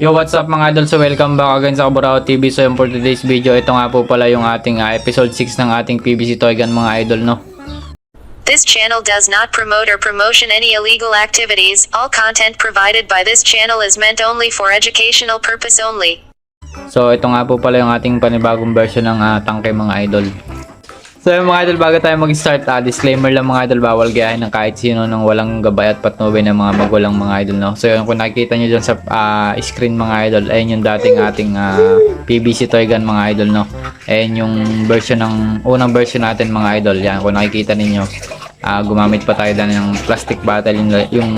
Yo, what's up mga idol? So, welcome back again sa Kaburao TV. So, yung for today's video, ito nga po pala yung ating ah, episode 6 ng ating PBC Toy Gun mga idol, no? This channel does not promote or promotion any illegal activities. All content provided by this channel is meant only for educational purpose only. So, ito nga po pala yung ating panibagong version ng ah, tangke mga idol. So, yung mga idol, bago tayo mag-start, ah, disclaimer lang mga idol, bawal gayahin ng kahit sino nang walang gabay at patnubay ng mga magulang mga idol, no? So, yung kung nakikita nyo dyan sa ah, screen mga idol, ayun yung dating ating ah, PBC Toy Gun mga idol, no? Ayun yung version ng, unang version natin mga idol, yan, kung nakikita ninyo, ah, gumamit pa tayo dyan ng plastic bottle, yung, yung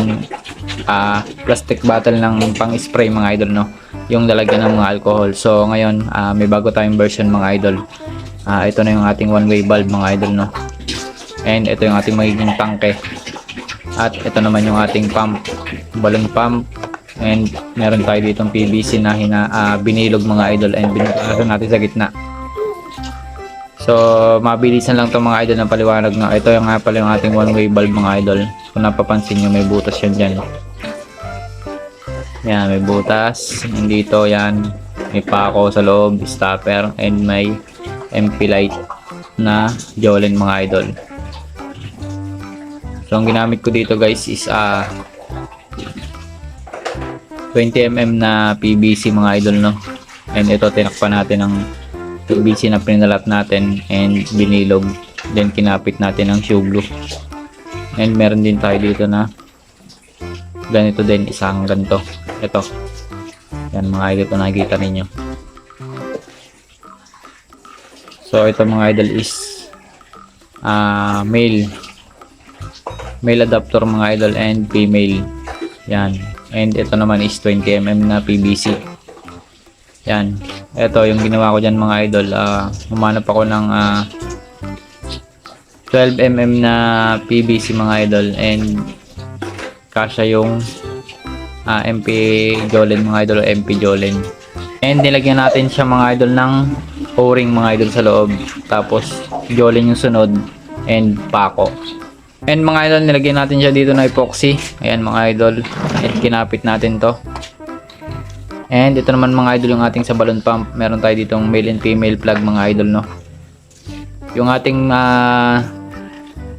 ah, plastic bottle ng pang-spray mga idol, no? Yung lalagyan ng mga alcohol. So, ngayon, ah, may bago tayong version mga idol. Ah, ito na yung ating one-way valve mga idol, no? And ito yung ating magiging tangke. At ito naman yung ating pump, balloon pump. And meron tayo ditong PVC na hina, ah, binilog mga idol and binilog natin sa gitna. So, mabilisan lang to mga idol ng paliwanag na. Ito yung nga pala yung ating one-way valve mga idol. Kung napapansin nyo, may butas yan dyan. Yan, may butas. Nandito, yan. May pako sa loob, stopper, and may MP light na Jolene mga idol. So, ang ginamit ko dito guys is ah 20mm na PVC mga idol no. And ito tinakpan natin ng PVC na pinalat natin and binilog. Then kinapit natin ng shoe glue. And meron din tayo dito na ganito din isang ganito. Ito. Yan mga idol kung nakikita ninyo. So ito mga idol is ah male male adapter mga idol and female. Yan. And ito naman is 20mm na PVC. Yan. Ito yung ginawa ko diyan mga idol. ah humanap ako ng ah 12mm na PVC mga idol and kasya yung ah, MP Jolene mga idol MP Jolene. And nilagyan natin siya mga idol ng o-ring mga idol sa loob. Tapos Jolene yung sunod and pako. And mga idol nilagyan natin siya dito na epoxy. Ayan mga idol. And kinapit natin to. And ito naman mga idol yung ating sa balloon pump. Meron tayo ditong male and female plug mga idol no. Yung ating ah,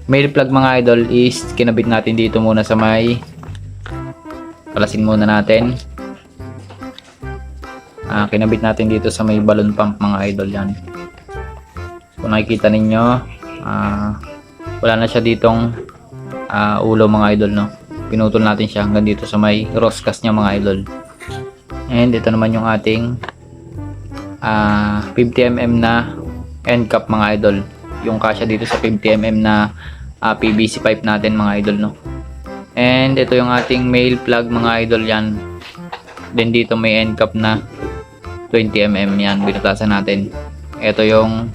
male plug mga idol is kinabit natin dito muna sa may palasin muna natin Ah, kinabit natin dito sa may balloon pump mga idol yan. Kung nakikita ninyo ah, wala na siya ditong ah, ulo mga idol no? Pinutol natin siya hanggang dito sa may roscas niya mga idol. And ito naman yung ating ah, 50mm na end cap mga idol. Yung kasya dito sa 50mm na ah, PVC pipe natin mga idol no? And ito yung ating male plug mga idol yan. Then dito may end cap na 20mm yan binutasan natin. Ito yung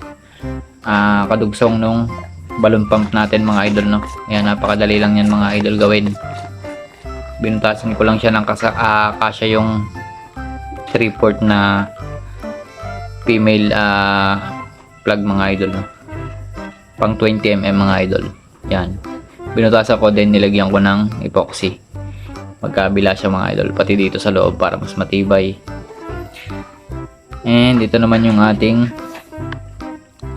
ah, kadugsong nung balloon pump natin mga idol no? Ayan napakadali lang yan mga idol gawin. Binutasan ko lang siya ng kasa, ah, kasya yung 3 port na female ah, plug mga idol no? Pang 20mm mga idol. Yan. Binutasan ko din nilagyan ko ng epoxy. Magkabila siya mga idol pati dito sa loob para mas matibay and ito naman yung ating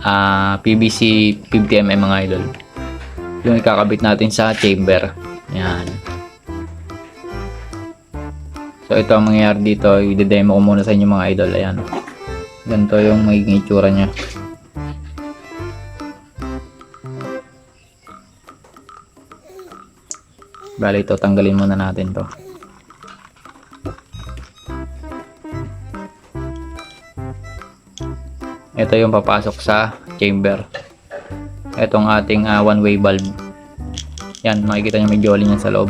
ah, PVC 50mm mga idol. Yung ikakabit natin sa chamber. Yan. So ito ang mangyayari dito. I-demo ko muna sa inyo mga idol. Ayan. Ganito yung magiging itsura nya bali ito tanggalin muna natin to ito yung papasok sa chamber. Itong ating ah, one way valve yan makikita nyo may jolly yan sa loob.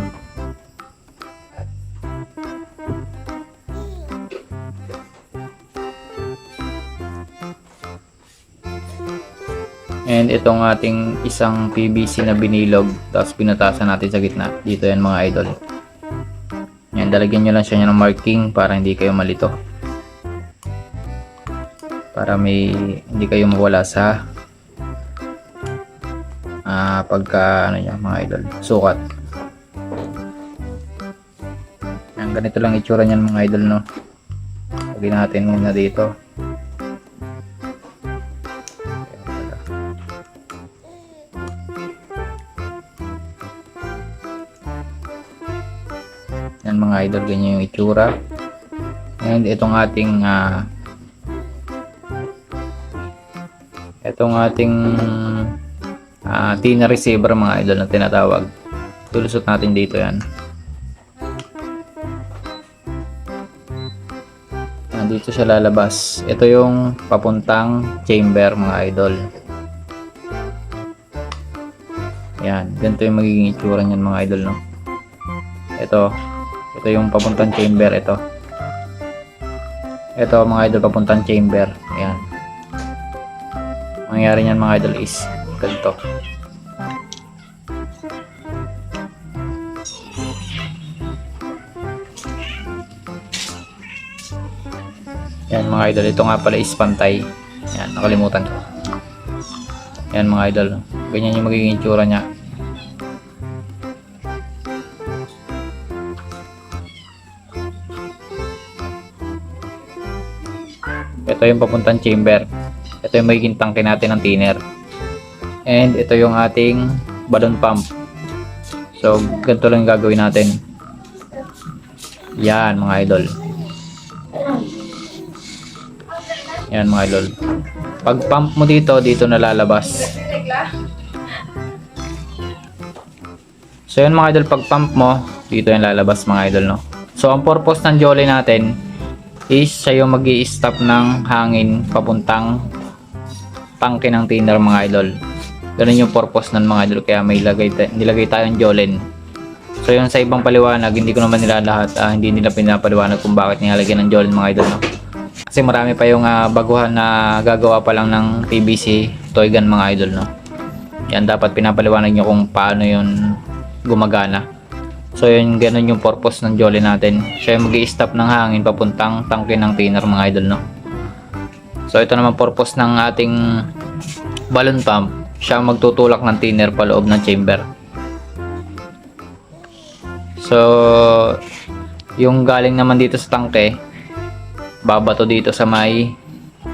And itong ating isang PVC na binilog tapos pinatasan natin sa gitna. Dito yan mga idol. Yan dalagyan nyo lang siya ng marking para hindi kayo malito para may hindi kayo mawala sa ah pagka ano niya mga idol sukat yan ganito lang itsura niyan mga idol no Lagyan natin muna dito. Yan mga idol, ganyan yung itsura. And itong ating ah itong ating ah tina receiver mga idol na tinatawag. Tulusot natin dito yan. Nandito siya lalabas. Ito yung papuntang chamber mga idol. Yan, ganito yung magiging itsura niyan mga idol no. Ito, ito yung papuntang chamber ito. Ito mga idol papuntang chamber. Ayan. Mangyari niyan mga idol is ganito. Yan mga idol, ito nga pala is pantay. Yan, nakalimutan ko. Yan mga idol. Ganyan yung magiging itsura niya. Ito yung papuntang chamber. Ito yung magiging tangke natin ng thinner. And ito yung ating balloon pump. So, ganito lang gagawin natin. Yan mga idol. Yan mga idol. Pag pump mo dito, dito nalalabas. So yan mga idol, pag pump mo, dito yung lalabas mga idol no. So ang purpose ng jolly natin is siya yung mag stop ng hangin papuntang tangke ng thinner mga idol. Ganun yung purpose ng mga idol kaya may lagay nilagay tayong jolin. So yun sa ibang paliwanag, hindi ko naman nila lahat, ah, hindi nila pinapaliwanag kung bakit nilalagyan ng jolin mga idol no. Kasi marami pa yung ah, baguhan na gagawa pa lang ng PVC toy gun mga idol no. Yan dapat pinapaliwanag nyo kung paano yun gumagana. So yun ganun yung purpose ng jolly natin. Siya yung mag stop ng hangin papuntang tangke ng thinner mga idol no. So ito naman purpose ng ating balloon pump. Siya magtutulak ng thinner pa loob ng chamber. So yung galing naman dito sa tangke, babato dito sa may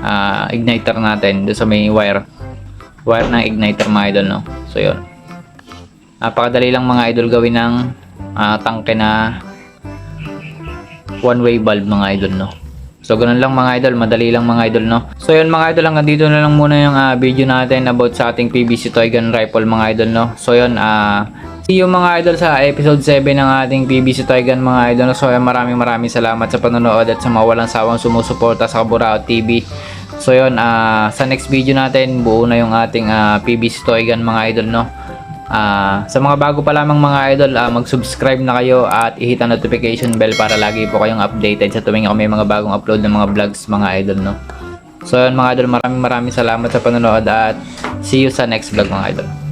ah, igniter natin, doon sa may wire. Wire ng igniter mga idol, no? So, yun. Napakadali lang mga idol gawin ng ah, tangke na one-way bulb mga idol, no? So, ganun lang mga idol. Madali lang mga idol, no? So, yun mga idol. Hanggang dito na lang muna yung ah, video natin about sa ating PVC toy gun rifle mga idol, no? So, yun. ah see you mga idol sa episode 7 ng ating PVC toy gun mga idol. So, yun, maraming maraming salamat sa panonood at sa mga walang sawang sumusuporta sa Kaburao TV. So, yun. ah sa next video natin, buo na yung ating ah, PVC toy gun mga idol, no? Ah, sa mga bago pa lamang mga idol, ah, mag-subscribe na kayo at i-hit notification bell para lagi po kayong updated sa tuwing ako may mga bagong upload ng mga vlogs mga idol, no? So yun mga idol, maraming maraming salamat sa panonood at see you sa next vlog mga idol.